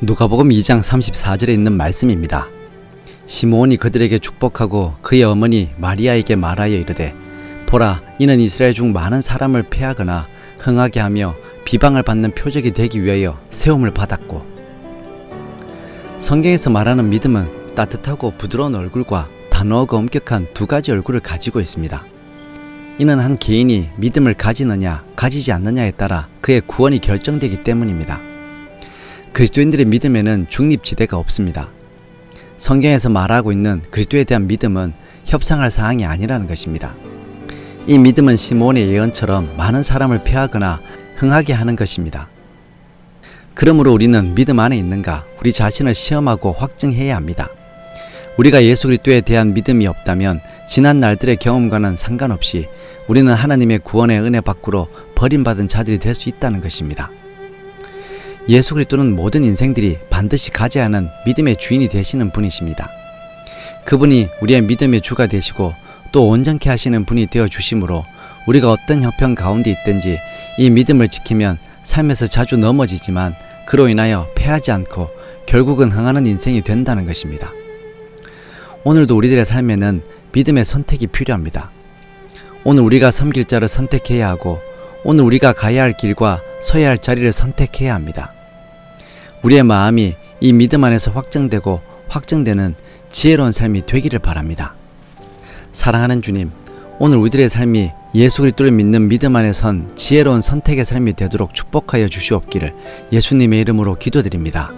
누가복음 2장 34절에 있는 말씀입니다. 시므온이 그들에게 축복하고 그의 어머니 마리아에게 말하여 이르되 보라 이는 이스라엘 중 많은 사람을 패하거나 흥하게 하며 비방을 받는 표적이 되기 위하여 세움을 받았고 성경에서 말하는 믿음은 따뜻하고 부드러운 얼굴과 단호하고 엄격한 두 가지 얼굴을 가지고 있습니다. 이는 한 개인이 믿음을 가지느냐 가지지 않느냐에 따라 그의 구원이 결정되기 때문입니다. 그리스도인들의 믿음에는 중립지대가 없습니다. 성경에서 말하고 있는 그리스도에 대한 믿음은 협상할 사항이 아니라는 것입니다. 이 믿음은 시몬의 예언처럼 많은 사람을 피하거나 흥하게 하는 것입니다. 그러므로 우리는 믿음 안에 있는가 우리 자신을 시험하고 확증해야 합니다. 우리가 예수 그리스도에 대한 믿음이 없다면 지난 날들의 경험과는 상관없이 우리는 하나님의 구원의 은혜 밖으로 버림받은 자들이 될 수 있다는 것입니다. 예수 그리스도는 모든 인생들이 반드시 가져야 하는 믿음의 주인이 되시는 분이십니다. 그분이 우리의 믿음의 주가 되시고 또 온전케 하시는 분이 되어 주심으로 우리가 어떤 형편 가운데 있든지 이 믿음을 지키면 삶에서 자주 넘어지지만 그로 인하여 패하지 않고 결국은 흥하는 인생이 된다는 것입니다. 오늘도 우리들의 삶에는 믿음의 선택이 필요합니다. 오늘 우리가 섬길 자를 선택해야 하고 오늘 우리가 가야 할 길과 서야 할 자리를 선택해야 합니다. 우리의 마음이 이 믿음 안에서 확정되고 확정되는 지혜로운 삶이 되기를 바랍니다. 사랑하는 주님, 오늘 우리들의 삶이 예수 그리스도를 믿는 믿음 안에 선 지혜로운 선택의 삶이 되도록 축복하여 주시옵기를 예수님의 이름으로 기도드립니다.